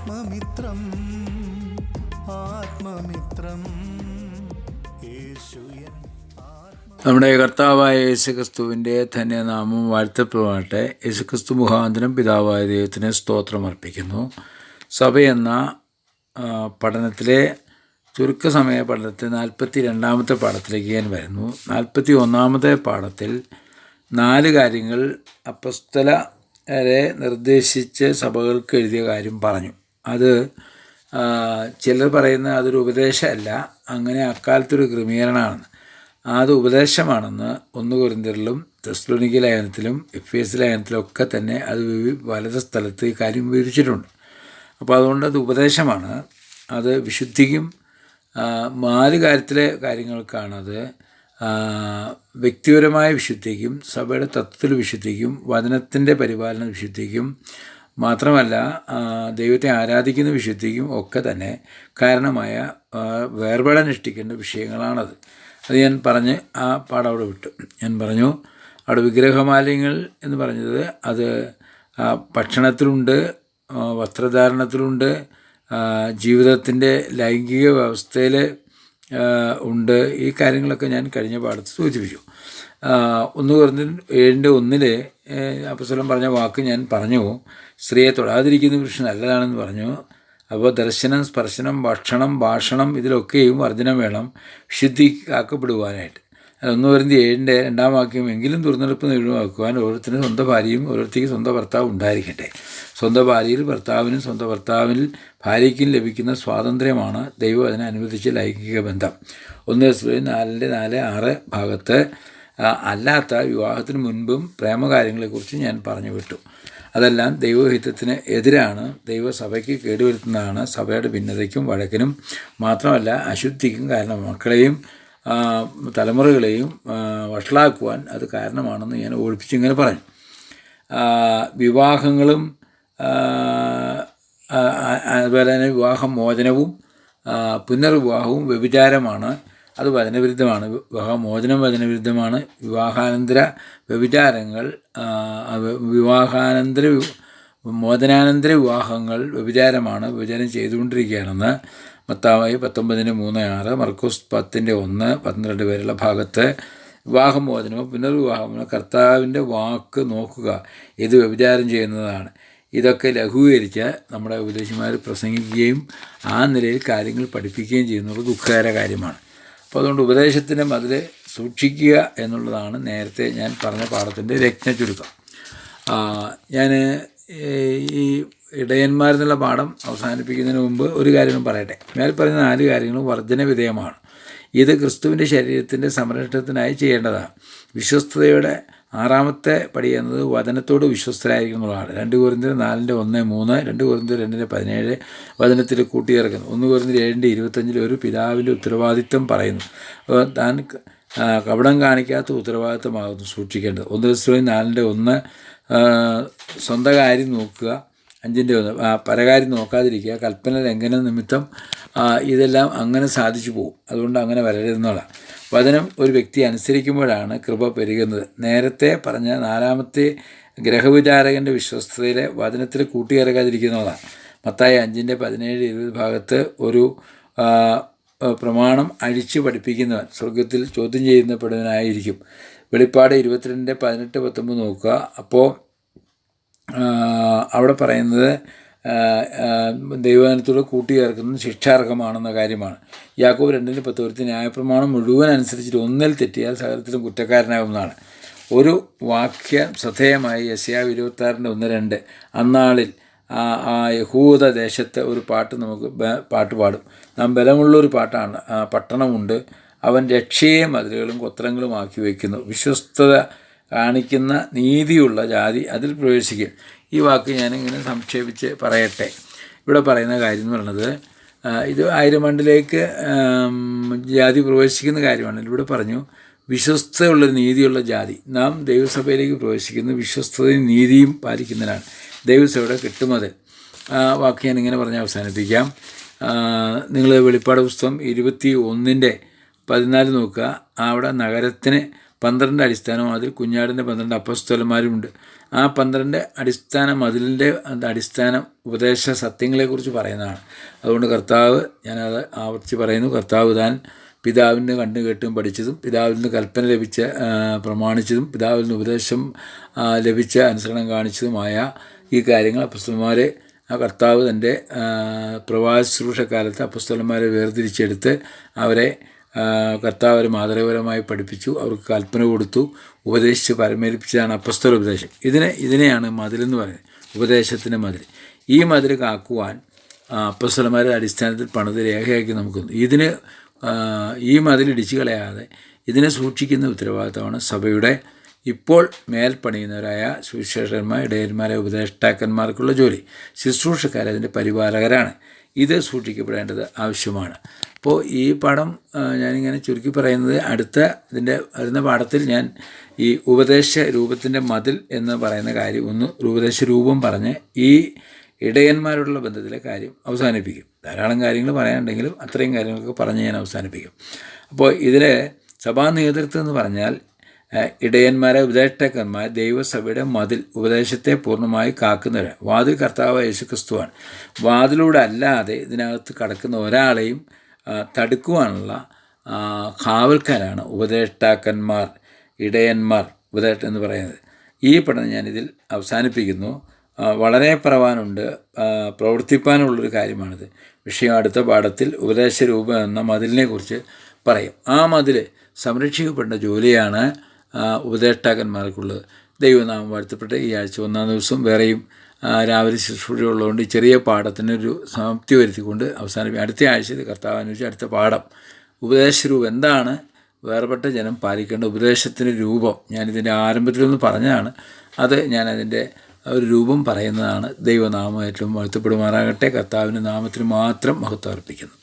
ആത്മമിത്രം ആത്മമിത്രം. നമ്മുടെ കർത്താവായ യേശുക്രിസ്തുവിന്റെ ധന്യനാമം വാഴ്ത്തപ്പെടുവാട്ടെ യേശുക്രിസ്തു മുഖാന്തരം പിതാവായ ദൈവത്തിന് സ്തോത്രം അർപ്പിക്കുന്നു. സഭയെന്ന പഠനത്തിലെ ചുരുക്കസമയ പഠനത്തിൽ നാൽപ്പത്തി രണ്ടാമത്തെ പാഠത്തിലേക്ക് ഞാൻ വരുന്നു. നാൽപ്പത്തി ഒന്നാമത്തെ പാഠത്തിൽ നാല് കാര്യങ്ങൾ അപ്പസ്തലരെ നിർദ്ദേശിച്ച് സഭകൾക്ക് എഴുതിയ കാര്യം പറഞ്ഞു. അത് ചിലർ പറയുന്ന അതൊരു ഉപദേശമല്ല. അങ്ങനെ അക്കാലത്തൊരു ക്രമീകരണമാണ്. അത് ഉപദേശമാണെന്ന് ഒന്ന് കുരിന്തിരിലും തെസ്ലോനിക്ക ലേഖനത്തിലും എഫ് എസ് ലേഖനത്തിലും ഒക്കെ തന്നെ അത് വലത് സ്ഥലത്ത് ഈ കാര്യം വിവരിച്ചിട്ടുണ്ട്. അപ്പോൾ അതുകൊണ്ട് അത് ഉപദേശമാണ്. അത് വിശുദ്ധിക്കും നാല് കാര്യത്തിലെ കാര്യങ്ങൾക്കാണത്. വ്യക്തിപരമായ വിശുദ്ധിക്കും സഭയുടെ തത്വത്തിൽ വിശുദ്ധിക്കും വചനത്തിന്റെ പരിപാലന വിശുദ്ധിക്കും മാത്രമല്ല ദൈവത്തെ ആരാധിക്കുന്ന വിശുദ്ധിക്കും ഒക്കെ തന്നെ കാരണമായ ആ, വേർപെടാനുഷ്ഠിക്കേണ്ട വിഷയങ്ങളാണത്. അത് ഞാൻ പറഞ്ഞ് ആ പാടവിടെ വിട്ടു. ഞാൻ പറഞ്ഞു അവിടെ വിഗ്രഹമാലിന്യങ്ങൾ എന്ന് പറഞ്ഞത് അത് ഭക്ഷണത്തിലുണ്ട് വസ്ത്രധാരണത്തിലുണ്ട് ജീവിതത്തിന്റെ ലൈംഗിക വ്യവസ്ഥയിൽ ഉണ്ട്. ഈ കാര്യങ്ങളൊക്കെ ഞാൻ കഴിഞ്ഞ പാടത്ത് സൂചിപ്പിച്ചു. ഒന്ന് പറഞ്ഞ ഏഴിന്റെ ഒന്നിൽ അപ്പസ്വലം പറഞ്ഞ വാക്ക് ഞാൻ പറഞ്ഞു. സ്ത്രീയെ തൊടാതിരിക്കുന്ന പുരുഷൻ നല്ലതാണെന്ന് പറഞ്ഞു. അപ്പോൾ ദർശനം സ്പർശനം ഭക്ഷണം ഭാഷണം ഇതിലൊക്കെയും വർജനം വേണം. ശുദ്ധി കാക്കപ്പെടുവാനായിട്ട് ഒന്ന് വരുന്ന ഏഴിന്റെ രണ്ടാം വാക്യം എങ്കിലും തുറന്നെടുപ്പ് ഒഴിവാക്കുവാൻ ഓരോരുത്തരും സ്വന്തം ഭാര്യയും ഓരോരുത്തർക്ക് സ്വന്തം ഭർത്താവ് ഉണ്ടായിരിക്കട്ടെ. സ്വന്തം ഭാര്യയിൽ ഭർത്താവിനും സ്വന്തം ഭർത്താവിൽ ഭാര്യയ്ക്കും ലഭിക്കുന്ന സ്വാതന്ത്ര്യമാണ് ദൈവം അതിനെ അനുവദിച്ച ലൈംഗിക ബന്ധം. ഒന്ന് നാലിന്റെ നാല് ആറ് ഭാഗത്ത് അല്ലാത്ത വിവാഹത്തിന് മുൻപും പ്രേമകാര്യങ്ങളെക്കുറിച്ച് ഞാൻ പറഞ്ഞു വിട്ടു. അതെല്ലാം ദൈവഹിതത്തിന് എതിരാണ്. ദൈവസഭയ്ക്ക് കേടുവരുത്തുന്നതാണ്. സഭയുടെ ഭിന്നതയ്ക്കും വഴക്കിനും മാത്രമല്ല അശുദ്ധിക്കും കാരണം മക്കളെയും തലമുറകളെയും വഷളാക്കുവാൻ അത് കാരണമാണെന്ന് ഞാൻ ഓടിപ്പിച്ചിങ്ങനെ പറഞ്ഞു. വിവാഹങ്ങളും അതുപോലെ തന്നെ വിവാഹമോചനവും പുനർവിവാഹവും വ്യഭിചാരമാണ്. അത് വചനവിരുദ്ധമാണ്. വിവാഹമോചനം വചനവിരുദ്ധമാണ്. വിവാഹാനന്തര വ്യഭിചാരങ്ങൾ വിവാഹാനന്തര മോചനാനന്തര വിവാഹങ്ങൾ വ്യഭിചാരമാണ് വ്യഭിചാരം ചെയ്തുകൊണ്ടിരിക്കുകയാണെന്ന് മത്താവായി പത്തൊമ്പതിന് മൂന്ന് ആറ് മർക്കോസ് പത്തിന്റെ ഒന്ന് പന്ത്രണ്ട് വരെയുള്ള ഭാഗത്ത് വിവാഹമോചനമോ പുനർവിവാഹമോ കർത്താവിന്റെ വാക്ക് നോക്കുക. ഇത് വ്യഭിചാരം ചെയ്യുന്നതാണ്. ഇതൊക്കെ ലഘൂകരിച്ച് നമ്മുടെ ഉപദേശിമാർ പ്രസംഗിക്കുകയും ആ നിലയിൽ കാര്യങ്ങൾ പഠിപ്പിക്കുകയും ചെയ്യുന്നത് ദുഃഖകര കാര്യമാണ്. അപ്പോൾ അതുകൊണ്ട് ഉപദേശത്തിന്റെ മതിൽ സൂക്ഷിക്കുക എന്നുള്ളതാണ് നേരത്തെ ഞാൻ പറഞ്ഞ പാഠത്തിന്റെ രജ്ഞ ചുരുക്കം ഞാൻ ഈ ഇടയന്മാരെന്നുള്ള പാഠം അവസാനിപ്പിക്കുന്നതിന് മുമ്പ് ഒരു കാര്യം പറയട്ടെ. മേൽ പറഞ്ഞ നാല് കാര്യങ്ങളും വർധന വിധേയമാണ്. ഇത് ക്രിസ്തുവിന്റെ ശരീരത്തിന്റെ സംരക്ഷണത്തിനായി ചെയ്യേണ്ടതാണ്. വിശ്വസ്തയുടെ ആറാമത്തെ പടി എന്നത് വചനത്തോട് വിശ്വസ്തരായിരിക്കും എന്നുള്ളതാണ്. രണ്ട് കുറിന്തിൽ നാലിന്റെ ഒന്ന് മൂന്ന് രണ്ട് കുറിന്തിൽ രണ്ടിന്റെ പതിനേഴ് വചനത്തിൽ കൂട്ടിയിറക്കുന്നു. ഒന്ന് കുറിന്തിൽ ഏഴിന്റെ ഇരുപത്തഞ്ചിൽ ഒരു പിതാവിന്റെ ഉത്തരവാദിത്വം പറയുന്നു. അപ്പോൾ താൻ കപടം കാണിക്കാത്ത ഉത്തരവാദിത്വമാകുന്നു സൂക്ഷിക്കേണ്ടത്. ഒന്ന് ദിവസം നാലിന്റെ ഒന്ന് സ്വന്തം കാര്യം നോക്കുക. അഞ്ചിന്റെ ഒന്ന്. പരകാര്യം നോക്കാതിരിക്കുക. കൽപ്പന ലംഘന നിമിത്തം ഇതെല്ലാം അങ്ങനെ സാധിച്ചു പോകും. അതുകൊണ്ട് അങ്ങനെ വരരുതെന്നുള്ള. വചനം ഒരു വ്യക്തി അനുസരിക്കുമ്പോഴാണ് കൃപ പെരുകുന്നത്. നേരത്തെ പറഞ്ഞ നാലാമത്തെ ഗ്രഹവിചാരകന്റെ വിശ്വസ്തതയിലെ വചനത്തിൽ കൂട്ടിയിറക്കാതിരിക്കുന്നതാണ്. മത്തായി അഞ്ചിന്റെ പതിനേഴ് ഇരുപത് ഭാഗത്ത് ഒരു പ്രമാണം അഴിച്ചു പഠിപ്പിക്കുന്നവൻ സ്വർഗത്തിൽ ചോദ്യം ചെയ്യുന്നപ്പെടുന്നവനായിരിക്കും. വെളിപ്പാട് ഇരുപത്തിരണ്ടിന്റെ പതിനെട്ട് പത്തൊമ്പത് നോക്കുക. അപ്പോൾ അവിടെ പറയുന്നത് ദൈവജനത്തോട് കൂട്ടിച്ചേർക്കുന്നത് ശിക്ഷാർഹമാണെന്ന കാര്യമാണ്. യാക്കോബ് രണ്ടിന് പത്തോരത്തി ന്യായപ്രമാണം മുഴുവൻ അനുസരിച്ചിട്ട് ഒന്നിൽ തെറ്റിയാൽ സകലത്തിലും കുറ്റക്കാരനാകുന്നതാണ്. ഒരു വാക്യം ശ്രദ്ധേയമായി യസ്യാവ് ഇരുപത്താറിന്റെ ഒന്ന് രണ്ട്. അന്നാളിൽ ആ യഹൂദ ദേശത്തെ ഒരു പാട്ട് നമുക്ക് പാട്ട് പാടും. നാം ബലമുള്ളൊരു പാട്ടാണ്. പട്ടണമുണ്ട്. അവൻ രക്ഷയെ മതിലുകളും കൊത്രങ്ങളും ആക്കി വയ്ക്കുന്നു. വിശ്വസ്തത കാണിക്കുന്ന നീതിയുള്ള ജാതി അതിൽ പ്രവേശിക്കും. ഈ വാക്ക് ഞാനിങ്ങനെ സംക്ഷേപിച്ച് പറയട്ടെ. ഇവിടെ പറയുന്ന കാര്യം എന്ന് പറയുന്നത് ഇത് ആയിരം ആണ്ടിലേക്ക് ജാതി പ്രവേശിക്കുന്ന കാര്യമാണ്. ഇവിടെ പറഞ്ഞു വിശ്വസ്തയുള്ള നീതിയുള്ള ജാതി. നാം ദൈവസഭയിലേക്ക് പ്രവേശിക്കുന്ന വിശ്വസ്തതയും നീതിയും പാലിക്കുന്നതിനാണ് ദൈവസഭയുടെ കിട്ടുമതിൽ. ആ വാക്ക് ഞാൻ ഇങ്ങനെ പറഞ്ഞ് അവസാനിപ്പിക്കാം. നിങ്ങൾ വെളിപ്പാട് പുസ്തകം ഇരുപത്തി ഒന്നിന്റെ പതിനാല് നോക്കുക. അവിടെ നഗരത്തിന് പന്ത്രണ്ട് അടിസ്ഥാന മതിൽ കുഞ്ഞാടിന്റെ പന്ത്രണ്ട് അപ്പസ്തോലന്മാരുമുണ്ട്. ആ പന്ത്രണ്ട് അടിസ്ഥാന മതിലിന്റെ അടിസ്ഥാന ഉപദേശ സത്യങ്ങളെക്കുറിച്ച് പറയുന്നതാണ്. അതുകൊണ്ട് കർത്താവ് ഞാനത് ആവർത്തിച്ച് പറയുന്നു. കർത്താവ് താൻ പിതാവിന് കണ്ടു കേട്ടും പഠിച്ചതും പിതാവിൽ നിന്ന് കൽപ്പന ലഭിച്ച പ്രമാണിച്ചതും പിതാവിൽ നിന്ന് ഉപദേശം ലഭിച്ച അനുസരണം കാണിച്ചതുമായ ഈ കാര്യങ്ങൾ അപ്പസ്തലന്മാരെ ആ കർത്താവ് തന്റെ പ്രവാസ ശുശ്രൂഷക്കാലത്ത് അപ്പസ്തലന്മാരെ വേർതിരിച്ചെടുത്ത് അവരെ കർത്താവ് അവർ മാതൃകപരമായി പഠിപ്പിച്ചു അവർക്ക് കൽപ്പന കൊടുത്തു ഉപദേശിച്ച് പരമേൽപ്പിച്ചതാണ് അപ്പസ്തല ഉപദേശം. ഇതിനെ ഇതിനെയാണ് മതിലെന്ന് പറയുന്നത്. ഉപദേശത്തിന്റെ മതിൽ. ഈ മതിൽ കാക്കുവാൻ അപ്പസ്തലന്മാരുടെ അടിസ്ഥാനത്തിൽ പണിത് രേഖയാക്കി നമുക്ക് ഇതിന് ഈ മതിൽ ഇടിച്ചു കളയാതെ ഇതിനെ സൂക്ഷിക്കുന്ന ഉത്തരവാദിത്തമാണ് സഭയുടെ ഇപ്പോൾ മേൽപ്പണിയുന്നവരായ സുവിശേഷന്മാർ ഇടയന്മാരെ ഉപദേഷ്ടാക്കന്മാർക്കുള്ള ജോലി. ശുശ്രൂഷക്കാരതിന്റെ പരിപാലകരാണ്. ഇത് സൂക്ഷിക്കപ്പെടേണ്ടത് ആവശ്യമാണ്. അപ്പോൾ ഈ പാഠം ഞാനിങ്ങനെ ചുരുക്കി പറയുന്നത് അടുത്ത ഇതിന്റെ വരുന്ന പാഠത്തിൽ ഞാൻ ഈ ഉപദേശ രൂപത്തിന്റെ മതിൽ എന്ന് പറയുന്ന കാര്യം ഒന്ന് ഉപദേശ രൂപം പറഞ്ഞ് ഈ ഇടയന്മാരോടുള്ള ബന്ധത്തിലെ കാര്യം അവസാനിപ്പിക്കും. ധാരാളം കാര്യങ്ങൾ പറയാനുണ്ടെങ്കിലും അത്രയും കാര്യങ്ങളൊക്കെ പറഞ്ഞ് ഞാൻ അവസാനിപ്പിക്കും. അപ്പോൾ ഇതിലെ സഭാ നേതൃത്വം എന്ന് പറഞ്ഞാൽ ഇടയന്മാരെ ഉപദേഷ്ടാക്കന്മാർ ദൈവസഭയുടെ മതിൽ ഉപദേശത്തെ പൂർണമായി കാക്കുന്നവരാണ്. വാതിൽ കർത്താവ് യേശുക്രിസ്തുവാണ്. വാതിലൂടെ അല്ലാതെ ഇതിനകത്ത് കടക്കുന്ന ഒരാളെയും തടുക്കുവാനുള്ള കാവൽക്കാരാണ് ഉപദേഷ്ടാക്കന്മാർ ഇടയന്മാർ ഉപദേഷ്ട എന്ന് പറയുന്നത്. ഈ പഠനം ഞാനിതിൽ അവസാനിപ്പിക്കുന്നു. വളരെ പറവാനുണ്ട് പ്രവർത്തിപ്പാനുള്ളൊരു കാര്യമാണിത്. വിഷയം അടുത്ത പാഠത്തിൽ ഉപദേശരൂപം എന്ന മതിലിനെക്കുറിച്ച് പറയും. ആ മതിൽ സംരക്ഷിക്കപ്പെടേണ്ട ജോലിയാണ് ഉപദേഷ്ടാക്കന്മാർക്കുള്ളത് ദൈവനാമം വാഴ്ത്തപ്പെട്ട് ഈ ആഴ്ച ഒന്നാം ദിവസം വേറെയും രാവിലെ ശുശ്രൂഷയുള്ളതുകൊണ്ട് ചെറിയ പാഠത്തിനൊരു സമാപ്തി വരുത്തിക്കൊണ്ട് അവസാനം അടുത്ത ആഴ്ച കർത്താവ് അനുസരിച്ച് അടുത്ത പാഠം. ഉപദേശരൂപം എന്താണ്? വേർപെട്ട ജനം പാലിക്കേണ്ട ഉപദേശത്തിന്റെ രൂപം. ഞാനിതിന്റെ ആരംഭത്തിലൊന്ന് പറഞ്ഞതാണ്. അത് ഞാനതിന്റെ ഒരു രൂപം പറയുന്നതാണ്. ദൈവനാമം ഏറ്റവും വാഴ്ത്തപ്പെടുമാറാകട്ടെ. കർത്താവിന്റെ നാമത്തിന് മാത്രം മഹത്വം അർപ്പിക്കുന്നു.